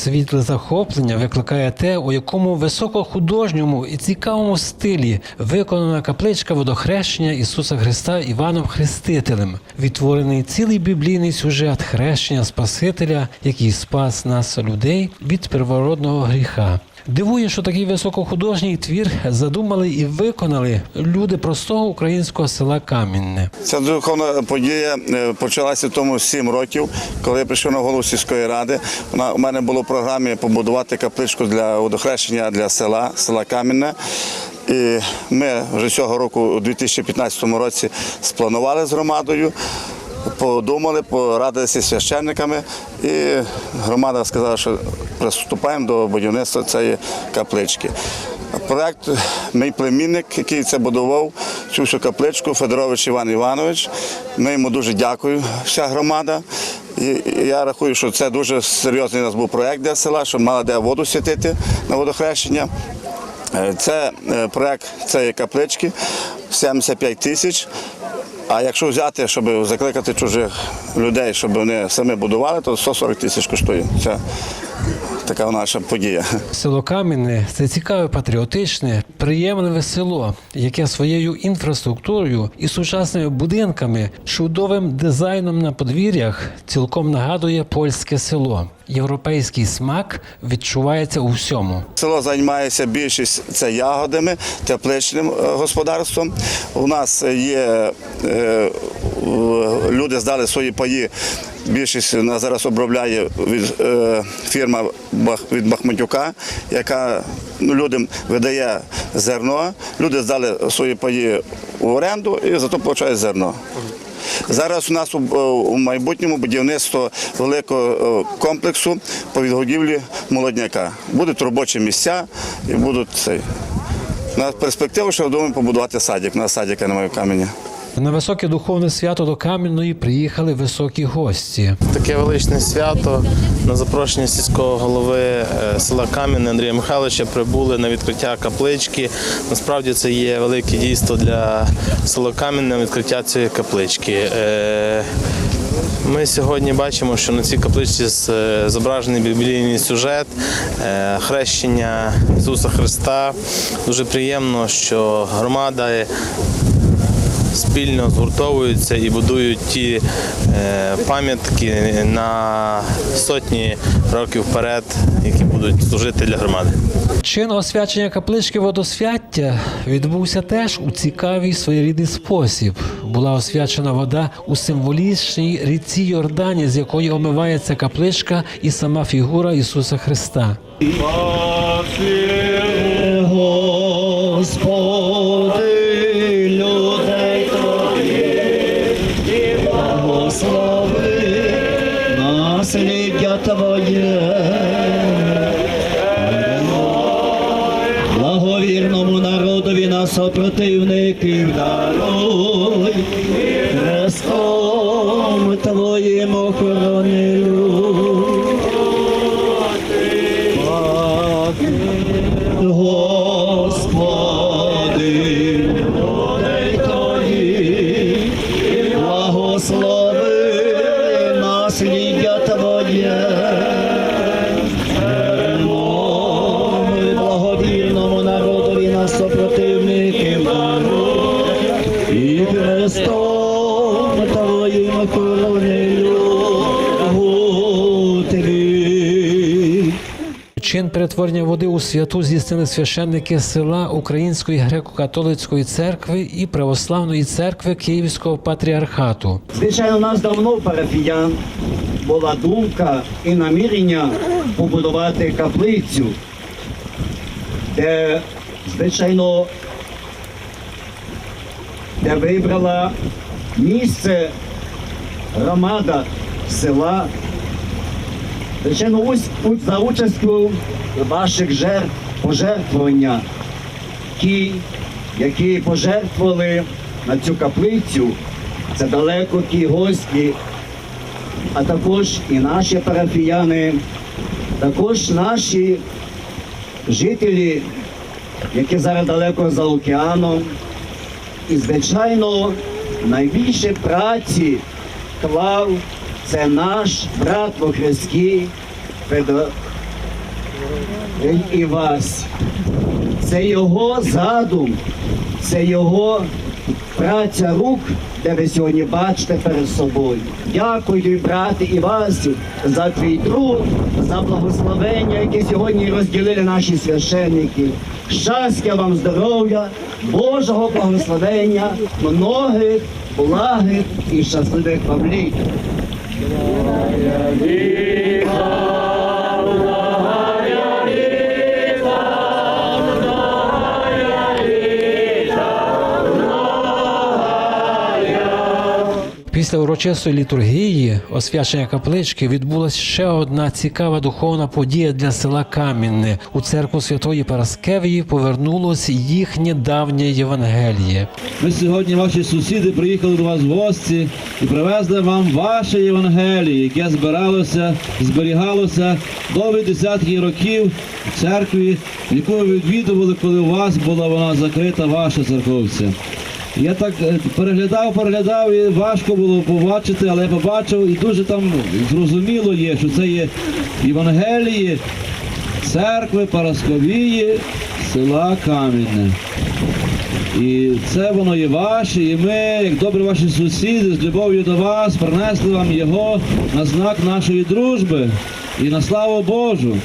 Світле захоплення викликає те, у якому високохудожньому і цікавому стилі виконана капличка водохрещення Ісуса Христа Іваном Хрестителем, відтворений цілий біблійний сюжет хрещення Спасителя, який спас нас людей від первородного гріха. Дивує, що такий високохудожній твір задумали і виконали люди простого українського села Камінне. Ця духовна подія е, почалася тому 7 років, коли я прийшов на голову сільської ради. Вона- У мене було в програмі побудувати капличку для водохрещення для села, села Кам'яне. І ми вже цього року, у 2015 році, спланували з громадою, подумали, порадилися з священниками, і громада сказала, що приступаємо до будівництва цієї каплички. Проект мій племінник, який це будував, цю всю капличку, Федорович Іван Іванович. Ми йому дуже дякую, вся громада. І я рахую, що це дуже серйозний у нас був проект для села, щоб мала де воду святити на водохрещення. Е, Це е, проект цієї каплички 75 тисяч. А якщо взяти, щоб закликати чужих людей, щоб вони самі будували, то 140 тисяч коштує. Це така наша подія. Село Кам'яне це цікаве, патріотичне, приємливе село, яке своєю інфраструктурою і сучасними будинками, чудовим дизайном на подвір'ях цілком нагадує польське село. Європейський смак відчувається у всьому. Село займається більшість це ягодами, тепличним е, господарством. У нас є е, люди здали свої паї. Більшість на зараз обробляє від, е, фірма від Бахматюка, яка ну, людям видає зерно. Люди здали свої паї в оренду і зато отримують зерно. Зараз у нас у, у майбутньому будівництво великого е, комплексу по відгодівлі молодняка. Будуть робочі місця і будуть цей. На перспективу, що думаємо побудувати садик. У нас садика немає в камені. На високе духовне свято до Кам'яної приїхали високі гості. Таке величне свято на запрошення сільського голови е, села Кам'яне Андрія Михайловича прибули на відкриття каплички. Насправді це є велике дійство для села Кам'яне відкриття цієї каплички. Е, Ми сьогодні бачимо, що на цій капличці е, зображений біблійний сюжет хрещення Ісуса Христа. Дуже приємно, що громада спільно згуртовуються і будують ті е, пам'ятки на сотні років вперед, які будуть служити для громади. Чин освячення каплички водосвяття відбувся теж у цікавий своєрідний спосіб. Була освячена вода у символічній ріці Йордані, з якої омивається капличка і сама фігура Ісуса Христа. Народові противників супротивників Христом Твоїм коронею Тобі. Чин перетворення води у святу здійснили священники села Української греко-католицької церкви і православної церкви Київського патріархату. Звичайно, у нас давно парафіян була думка і намірення побудувати каплицю, де, звичайно, де вибрала місце громада села. Звичайно, за участю ваших жертв, пожертвування, ті, які пожертвували на цю каплицю, це далеко ті гості, а також і наші парафіяни, також наші жителі, які зараз далеко за океаном. І, звичайно, найбільше праці клав це наш брат во Христі Федо- Він і вас. Це його задум, це його праця рук, де ви сьогодні бачите перед собою. Дякую, брати Івасі, за твій труд, за благословення, яке сьогодні розділили наші священники. Щастя вам, здоров'я, Божого благословення, многих, благих і щасливих вам літ. Після урочистої літургії освячення каплички відбулася ще одна цікава духовна подія для села Камінне. У церкву Святої Параскевії повернулось їхнє давнє Євангеліє. Ми сьогодні, ваші сусіди, приїхали до вас в гості і привезли вам ваше Євангеліє, яке збиралося, зберігалося довгі десятки років в церкві, яку ви відвідували, коли у вас була вона закрита, ваша церковця. Я так е, переглядав, переглядав і важко було побачити, але я побачив і дуже там зрозуміло є, що це є Євангеліє церкви Парасковії села Кам'яне. І це воно є ваше, і ми, як добрі ваші сусіди, з любов'ю до вас, принесли вам його на знак нашої дружби і на славу Божу.